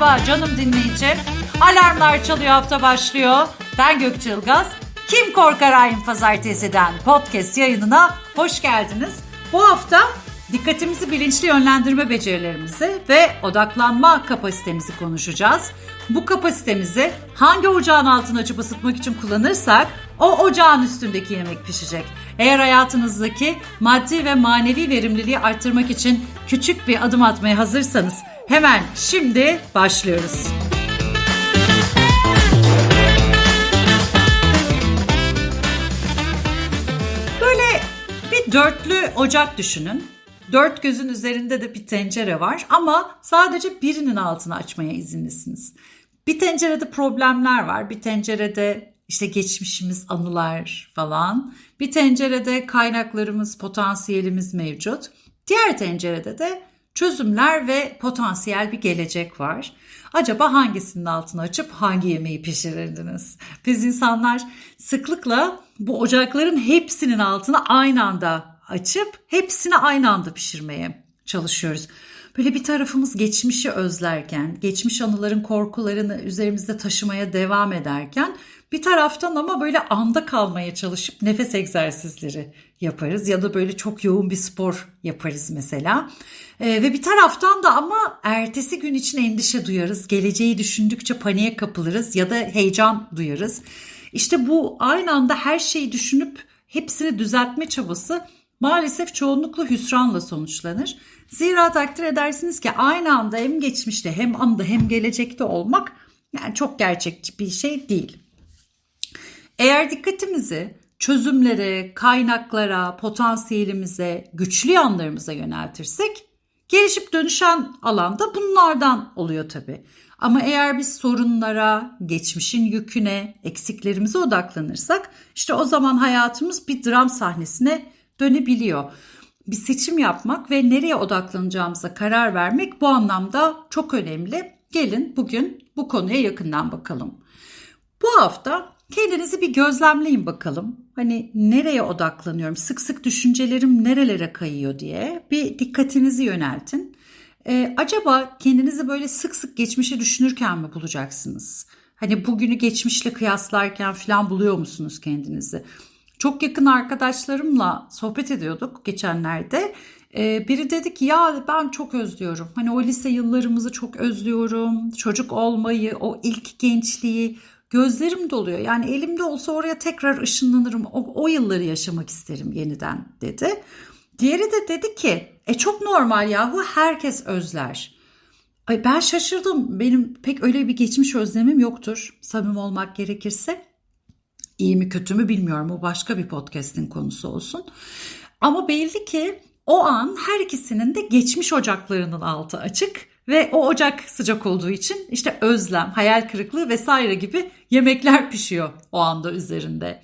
Merhaba canım dinleyicim. Alarmlar çalıyor hafta başlıyor. Ben Gökçe Ilgaz. Kim Korkar Ayın Pazartesi'den podcast yayınına hoş geldiniz. Bu hafta dikkatimizi bilinçli yönlendirme becerilerimizi ve odaklanma kapasitemizi konuşacağız. Bu kapasitemizi hangi ocağın altını açıp ısıtmak için kullanırsak o ocağın üstündeki yemek pişecek. Eğer hayatınızdaki maddi ve manevi verimliliği arttırmak için küçük bir adım atmaya hazırsanız hemen şimdi başlıyoruz. Böyle bir dörtlü ocak düşünün. Dört gözün üzerinde de bir tencere var ama sadece birinin altını açmaya izinlisiniz. Bir tencerede problemler var. Bir tencerede işte geçmişimiz, anılar falan. Bir tencerede kaynaklarımız, potansiyelimiz mevcut. Diğer tencerede de çözümler ve potansiyel bir gelecek var. Acaba hangisinin altını açıp hangi yemeği pişirirdiniz? Biz insanlar sıklıkla bu ocakların hepsinin altını aynı anda açıp hepsini aynı anda pişirmeye çalışıyoruz. Böyle bir tarafımız geçmişi özlerken, geçmiş anıların korkularını üzerimizde taşımaya devam ederken bir taraftan ama böyle anda kalmaya çalışıp nefes egzersizleri yaparız ya da böyle çok yoğun bir spor yaparız mesela. Ee, ve bir taraftan da ama ertesi gün için endişe duyarız. Geleceği düşündükçe paniğe kapılırız ya da heyecan duyarız. İşte bu aynı anda her şeyi düşünüp hepsini düzeltme çabası maalesef çoğunlukla hüsranla sonuçlanır. Zira takdir edersiniz ki aynı anda hem geçmişte hem anda hem gelecekte olmak yani çok gerçekçi bir şey değil. Eğer dikkatimizi çözümlere, kaynaklara, potansiyelimize, güçlü yanlarımıza yöneltirsek gelişip dönüşen alanda bunlardan oluyor tabii. Ama eğer biz sorunlara, geçmişin yüküne, eksiklerimize odaklanırsak işte o zaman hayatımız bir dram sahnesine dönebiliyor. Bir seçim yapmak ve nereye odaklanacağımıza karar vermek bu anlamda çok önemli. Gelin bugün bu konuya yakından bakalım. Bu hafta kendinizi bir gözlemleyin bakalım. Hani nereye odaklanıyorum? Sık sık düşüncelerim nerelere kayıyor diye bir dikkatinizi yöneltin. Ee, acaba kendinizi böyle sık sık geçmişi düşünürken mi bulacaksınız? Hani bugünü geçmişle kıyaslarken falan buluyor musunuz kendinizi? Çok yakın arkadaşlarımla sohbet ediyorduk geçenlerde. Ee, biri dedi ki ya ben çok özlüyorum. Hani o lise yıllarımızı çok özlüyorum. Çocuk olmayı, o ilk gençliği gözlerim doluyor. Yani elimde olsa oraya tekrar ışınlanırım. O, o yılları yaşamak isterim yeniden dedi. Diğeri de dedi ki e çok normal yahu herkes özler. Ay ben şaşırdım. Benim pek öyle bir geçmiş özlemim yoktur. Samim olmak gerekirse. İyi mi kötü mü bilmiyorum. O başka bir podcast'in konusu olsun. Ama belli ki o an her ikisinin de geçmiş ocaklarının altı açık ve o ocak sıcak olduğu için işte özlem, hayal kırıklığı vesaire gibi yemekler pişiyor o anda üzerinde.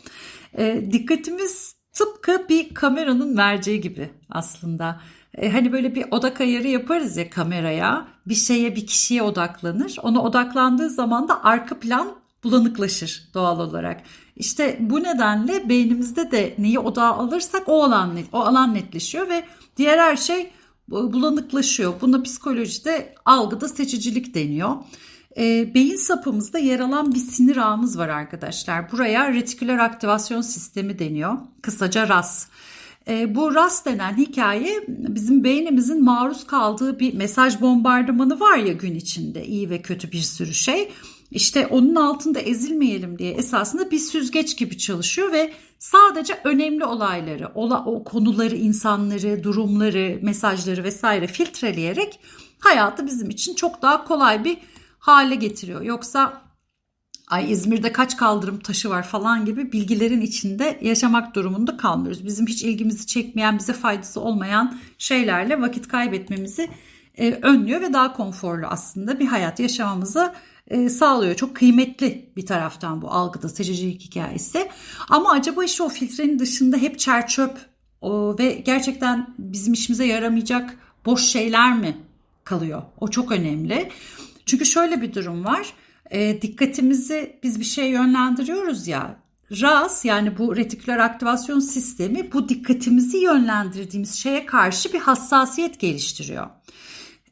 E, dikkatimiz tıpkı bir kameranın vereceği gibi aslında. E, hani böyle bir odak ayarı yaparız ya kameraya, bir şeye bir kişiye odaklanır. Ona odaklandığı zaman da arka plan bulanıklaşır doğal olarak. İşte bu nedenle beynimizde de neyi odağa alırsak o alan net, o alan netleşiyor ve diğer her şey bulanıklaşıyor. Buna psikolojide algıda seçicilik deniyor. E, beyin sapımızda yer alan bir sinir ağımız var arkadaşlar. Buraya retiküler aktivasyon sistemi deniyor. Kısaca RAS. E, bu RAS denen hikaye bizim beynimizin maruz kaldığı bir mesaj bombardımanı var ya gün içinde iyi ve kötü bir sürü şey. İşte onun altında ezilmeyelim diye esasında bir süzgeç gibi çalışıyor ve sadece önemli olayları, ola, o konuları, insanları, durumları, mesajları vesaire filtreleyerek hayatı bizim için çok daha kolay bir hale getiriyor. Yoksa ay İzmir'de kaç kaldırım taşı var falan gibi bilgilerin içinde yaşamak durumunda kalmıyoruz. Bizim hiç ilgimizi çekmeyen, bize faydası olmayan şeylerle vakit kaybetmemizi e, önlüyor ve daha konforlu aslında bir hayat yaşamamıza e, sağlıyor. Çok kıymetli bir taraftan bu algıda seçicilik hikayesi. Ama acaba işte o filtrenin dışında hep çer çöp o, ve gerçekten bizim işimize yaramayacak boş şeyler mi kalıyor? O çok önemli. Çünkü şöyle bir durum var. E, dikkatimizi biz bir şeye yönlendiriyoruz ya. RAS yani bu retiküler aktivasyon sistemi bu dikkatimizi yönlendirdiğimiz şeye karşı bir hassasiyet geliştiriyor.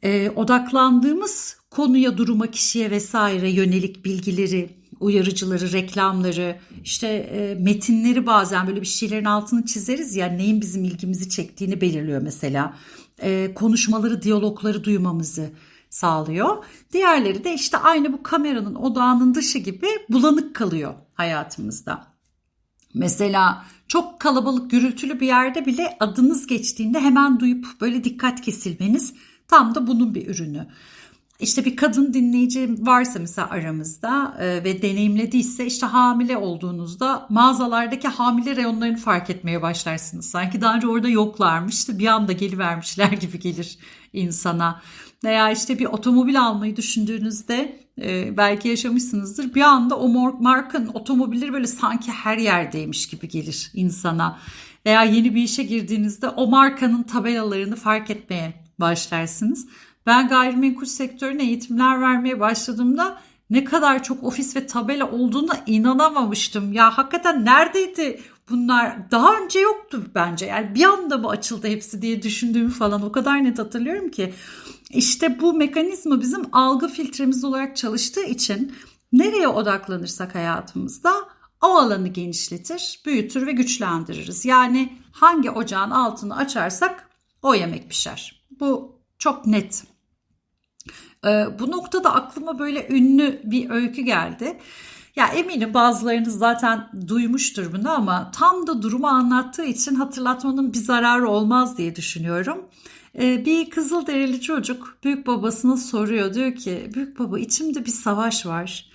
E, odaklandığımız konuya, duruma, kişiye vesaire yönelik bilgileri, uyarıcıları, reklamları, işte e, metinleri bazen böyle bir şeylerin altını çizeriz ya neyin bizim ilgimizi çektiğini belirliyor mesela. E, konuşmaları, diyalogları duymamızı sağlıyor. Diğerleri de işte aynı bu kameranın odağının dışı gibi bulanık kalıyor hayatımızda. Mesela çok kalabalık gürültülü bir yerde bile adınız geçtiğinde hemen duyup böyle dikkat kesilmeniz tam da bunun bir ürünü. İşte bir kadın dinleyici varsa mesela aramızda e, ve deneyimlediyse işte hamile olduğunuzda mağazalardaki hamile reyonlarını fark etmeye başlarsınız. Sanki daha önce orada yoklarmış da bir anda gelivermişler gibi gelir insana. Veya işte bir otomobil almayı düşündüğünüzde e, belki yaşamışsınızdır. Bir anda o markanın otomobilleri böyle sanki her yerdeymiş gibi gelir insana. Veya yeni bir işe girdiğinizde o markanın tabelalarını fark etmeye başlarsınız. Ben gayrimenkul sektörüne eğitimler vermeye başladığımda ne kadar çok ofis ve tabela olduğuna inanamamıştım. Ya hakikaten neredeydi bunlar? Daha önce yoktu bence. Yani bir anda mı açıldı hepsi diye düşündüğümü falan o kadar net hatırlıyorum ki. İşte bu mekanizma bizim algı filtremiz olarak çalıştığı için nereye odaklanırsak hayatımızda o alanı genişletir, büyütür ve güçlendiririz. Yani hangi ocağın altını açarsak o yemek pişer. Bu çok net. Ee, bu noktada aklıma böyle ünlü bir öykü geldi. Ya eminim bazılarınız zaten duymuştur bunu ama tam da durumu anlattığı için hatırlatmanın bir zararı olmaz diye düşünüyorum. Ee, bir Kızılderili çocuk büyük babasına soruyor. Diyor ki büyük baba içimde bir savaş var.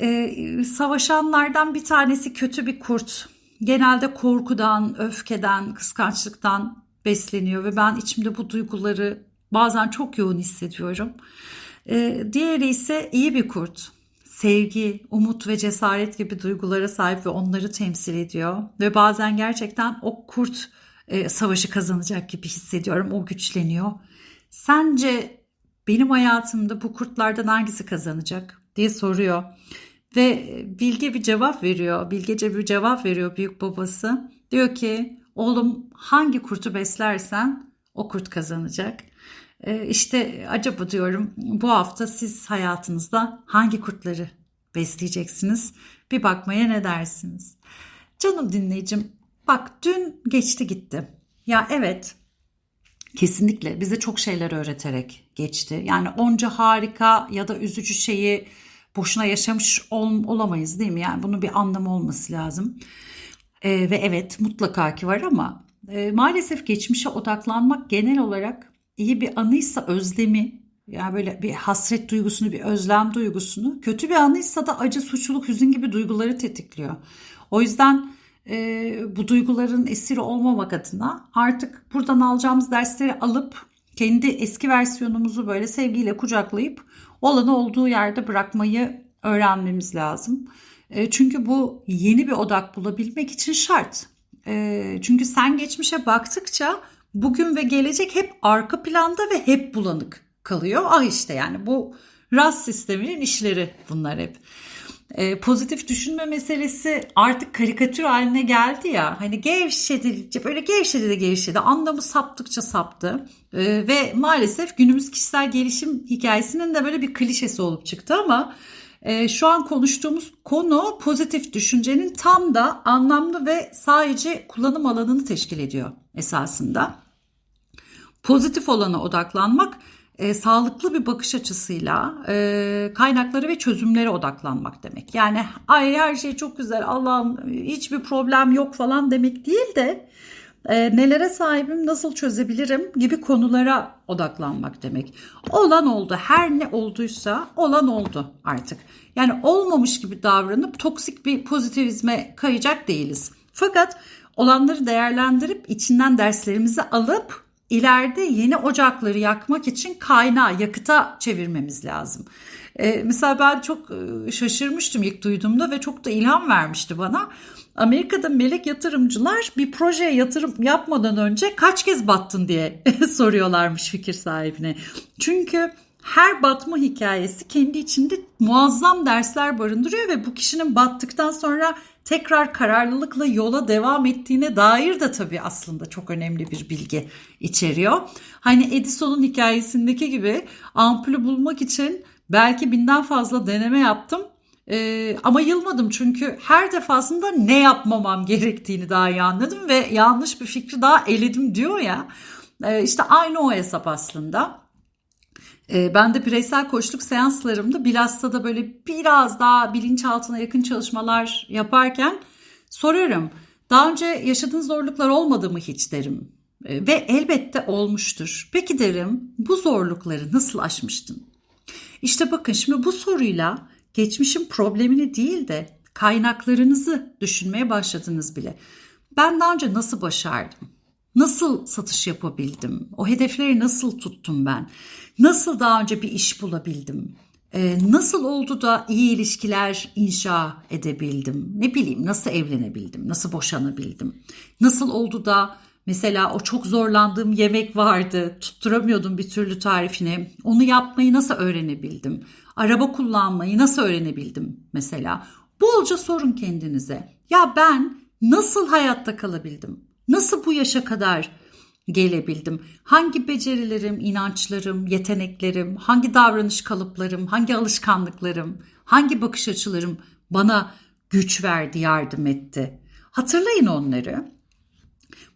Ee, savaşanlardan bir tanesi kötü bir kurt. Genelde korkudan, öfkeden, kıskançlıktan besleniyor ve ben içimde bu duyguları bazen çok yoğun hissediyorum. Ee, diğeri ise iyi bir kurt. Sevgi, umut ve cesaret gibi duygulara sahip ve onları temsil ediyor. Ve bazen gerçekten o kurt e, savaşı kazanacak gibi hissediyorum. O güçleniyor. Sence benim hayatımda bu kurtlardan hangisi kazanacak diye soruyor. Ve Bilge bir cevap veriyor. Bilgece bir cevap veriyor büyük babası. Diyor ki oğlum hangi kurtu beslersen o kurt kazanacak. Ee, işte acaba diyorum bu hafta siz hayatınızda hangi kurtları besleyeceksiniz? Bir bakmaya ne dersiniz? Canım dinleyicim bak dün geçti gitti. Ya evet kesinlikle bize çok şeyler öğreterek geçti. Yani onca harika ya da üzücü şeyi boşuna yaşamış ol, olamayız değil mi? Yani bunun bir anlamı olması lazım. Ee, ve evet mutlaka ki var ama e, maalesef geçmişe odaklanmak genel olarak iyi bir anıysa özlemi yani böyle bir hasret duygusunu, bir özlem duygusunu, kötü bir anıysa da acı, suçluluk, hüzün gibi duyguları tetikliyor. O yüzden e, bu duyguların esiri olmamak adına artık buradan alacağımız dersleri alıp kendi eski versiyonumuzu böyle sevgiyle kucaklayıp olanı olduğu yerde bırakmayı öğrenmemiz lazım. E, çünkü bu yeni bir odak bulabilmek için şart. E, çünkü sen geçmişe baktıkça bugün ve gelecek hep arka planda ve hep bulanık kalıyor. Ah işte yani bu RAS sisteminin işleri bunlar hep. Ee, pozitif düşünme meselesi artık karikatür haline geldi ya. Hani gevşedi, böyle gevşedi de gevşedi. Anlamı saptıkça saptı. Ve maalesef günümüz kişisel gelişim hikayesinin de böyle bir klişesi olup çıktı ama e, şu an konuştuğumuz konu pozitif düşüncenin tam da anlamlı ve sadece kullanım alanını teşkil ediyor esasında. Pozitif olana odaklanmak e, sağlıklı bir bakış açısıyla e, kaynakları ve çözümlere odaklanmak demek. Yani ay her şey çok güzel Allah'ım hiçbir problem yok falan demek değil de e, nelere sahibim nasıl çözebilirim gibi konulara odaklanmak demek. Olan oldu her ne olduysa olan oldu artık. Yani olmamış gibi davranıp toksik bir pozitivizme kayacak değiliz. Fakat olanları değerlendirip içinden derslerimizi alıp ileride yeni ocakları yakmak için kaynağı yakıta çevirmemiz lazım. Ee, mesela ben çok e, şaşırmıştım ilk duyduğumda ve çok da ilham vermişti bana. Amerika'da melek yatırımcılar bir projeye yatırım yapmadan önce kaç kez battın diye soruyorlarmış fikir sahibine. Çünkü her batma hikayesi kendi içinde muazzam dersler barındırıyor ve bu kişinin battıktan sonra tekrar kararlılıkla yola devam ettiğine dair de tabii aslında çok önemli bir bilgi içeriyor. Hani Edison'un hikayesindeki gibi ampulü bulmak için belki binden fazla deneme yaptım. Ee, ama yılmadım çünkü her defasında ne yapmamam gerektiğini daha iyi anladım ve yanlış bir fikri daha eledim diyor ya. Ee, işte aynı o hesap aslında. Ee, ben de bireysel koçluk seanslarımda bilhassa da böyle biraz daha bilinçaltına yakın çalışmalar yaparken soruyorum. Daha önce yaşadığın zorluklar olmadı mı hiç derim. Ee, ve elbette olmuştur. Peki derim bu zorlukları nasıl aşmıştın? İşte bakın şimdi bu soruyla geçmişin problemini değil de kaynaklarınızı düşünmeye başladınız bile. Ben daha önce nasıl başardım? Nasıl satış yapabildim? O hedefleri nasıl tuttum ben? Nasıl daha önce bir iş bulabildim? Ee, nasıl oldu da iyi ilişkiler inşa edebildim? Ne bileyim nasıl evlenebildim? Nasıl boşanabildim? Nasıl oldu da mesela o çok zorlandığım yemek vardı. Tutturamıyordum bir türlü tarifini. Onu yapmayı nasıl öğrenebildim? Araba kullanmayı nasıl öğrenebildim mesela? Bolca sorun kendinize. Ya ben nasıl hayatta kalabildim? Nasıl bu yaşa kadar gelebildim? Hangi becerilerim, inançlarım, yeteneklerim, hangi davranış kalıplarım, hangi alışkanlıklarım, hangi bakış açılarım bana güç verdi, yardım etti? Hatırlayın onları.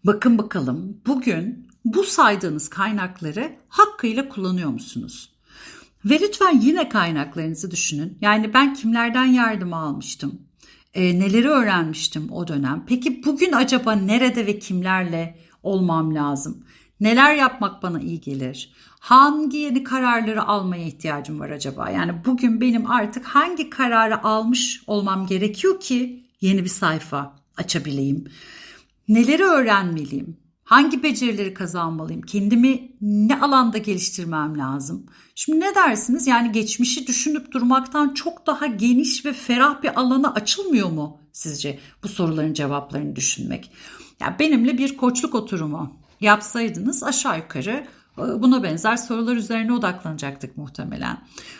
Bakın bakalım bugün bu saydığınız kaynakları hakkıyla kullanıyor musunuz? Ve lütfen yine kaynaklarınızı düşünün. Yani ben kimlerden yardım almıştım? E, neleri öğrenmiştim o dönem? Peki bugün acaba nerede ve kimlerle olmam lazım? Neler yapmak bana iyi gelir? Hangi yeni kararları almaya ihtiyacım var acaba? Yani bugün benim artık hangi kararı almış olmam gerekiyor ki yeni bir sayfa açabileyim? Neleri öğrenmeliyim? Hangi becerileri kazanmalıyım? Kendimi ne alanda geliştirmem lazım? Şimdi ne dersiniz? Yani geçmişi düşünüp durmaktan çok daha geniş ve ferah bir alana açılmıyor mu sizce bu soruların cevaplarını düşünmek? Yani benimle bir koçluk oturumu yapsaydınız aşağı yukarı e, buna benzer sorular üzerine odaklanacaktık muhtemelen.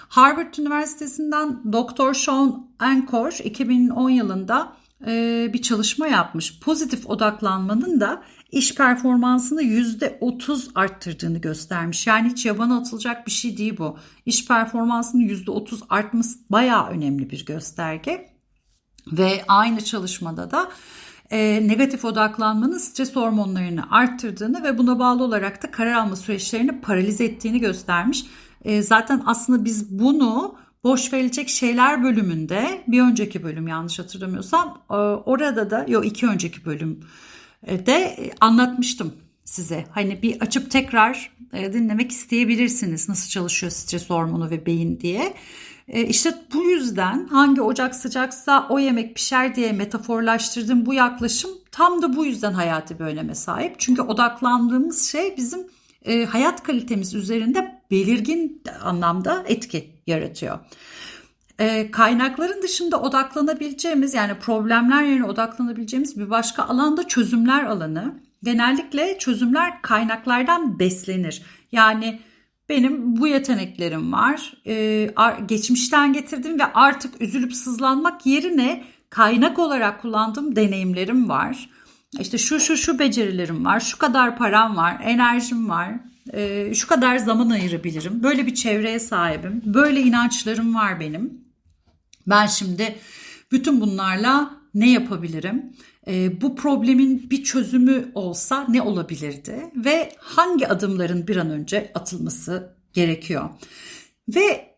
Harvard Üniversitesi'nden Dr. Sean Ancor 2010 yılında e, bir çalışma yapmış. Pozitif odaklanmanın da iş performansını %30 arttırdığını göstermiş. Yani hiç yabana atılacak bir şey değil bu. İş performansının %30 artması bayağı önemli bir gösterge. Ve aynı çalışmada da e, negatif odaklanmanın stres hormonlarını arttırdığını ve buna bağlı olarak da karar alma süreçlerini paralize ettiğini göstermiş. E, zaten aslında biz bunu boş verilecek şeyler bölümünde bir önceki bölüm yanlış hatırlamıyorsam e, orada da yok iki önceki bölüm de anlatmıştım size. Hani bir açıp tekrar e, dinlemek isteyebilirsiniz nasıl çalışıyor stres hormonu ve beyin diye. İşte bu yüzden hangi ocak sıcaksa o yemek pişer diye metaforlaştırdığım bu yaklaşım tam da bu yüzden hayati bir öneme sahip. Çünkü odaklandığımız şey bizim hayat kalitemiz üzerinde belirgin anlamda etki yaratıyor. E, kaynakların dışında odaklanabileceğimiz yani problemler yerine odaklanabileceğimiz bir başka alanda çözümler alanı. Genellikle çözümler kaynaklardan beslenir. Yani benim bu yeteneklerim var. Ee, geçmişten getirdim ve artık üzülüp sızlanmak yerine kaynak olarak kullandığım deneyimlerim var. İşte şu şu şu becerilerim var, şu kadar param var, enerjim var, e, şu kadar zaman ayırabilirim. Böyle bir çevreye sahibim. Böyle inançlarım var benim. Ben şimdi bütün bunlarla ne yapabilirim? E, bu problemin bir çözümü olsa ne olabilirdi? Ve hangi adımların bir an önce atılması gerekiyor? Ve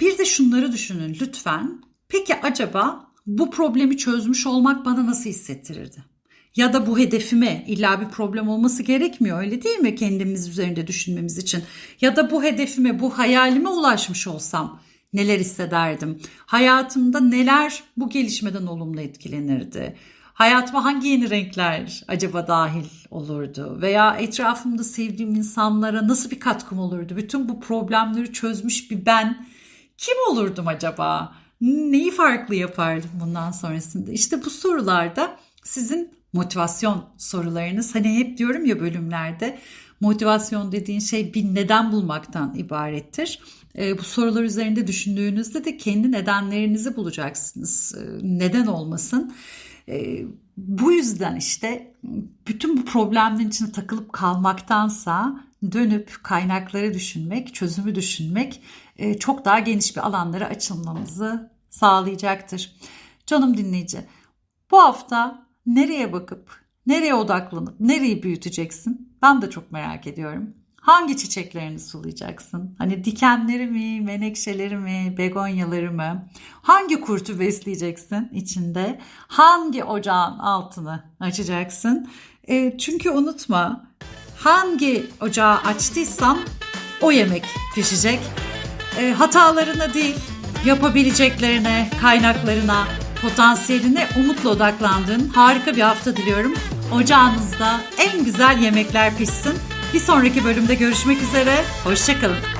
bir de şunları düşünün lütfen. Peki acaba bu problemi çözmüş olmak bana nasıl hissettirirdi? ya da bu hedefime illa bir problem olması gerekmiyor öyle değil mi kendimiz üzerinde düşünmemiz için ya da bu hedefime bu hayalime ulaşmış olsam neler hissederdim? Hayatımda neler bu gelişmeden olumlu etkilenirdi? Hayatıma hangi yeni renkler acaba dahil olurdu? Veya etrafımda sevdiğim insanlara nasıl bir katkım olurdu? Bütün bu problemleri çözmüş bir ben kim olurdum acaba? Neyi farklı yapardım bundan sonrasında? İşte bu sorularda sizin motivasyon sorularınız. Hani hep diyorum ya bölümlerde motivasyon dediğin şey bir neden bulmaktan ibarettir. E, bu sorular üzerinde düşündüğünüzde de kendi nedenlerinizi bulacaksınız. E, neden olmasın? E, bu yüzden işte bütün bu problemlerin içine takılıp kalmaktansa dönüp kaynakları düşünmek, çözümü düşünmek e, çok daha geniş bir alanlara açılmamızı sağlayacaktır. Canım dinleyici, bu hafta nereye bakıp, nereye odaklanıp, nereyi büyüteceksin? Ben de çok merak ediyorum. Hangi çiçeklerini sulayacaksın? Hani dikenleri mi, menekşeleri mi, begonyaları mı? Hangi kurtu besleyeceksin içinde? Hangi ocağın altını açacaksın? E, çünkü unutma, hangi ocağı açtıysan o yemek pişecek. E, hatalarına değil, yapabileceklerine, kaynaklarına, potansiyeline umutla odaklandığın harika bir hafta diliyorum. Ocağınızda en güzel yemekler pişsin. Bir sonraki bölümde görüşmek üzere. Hoşçakalın.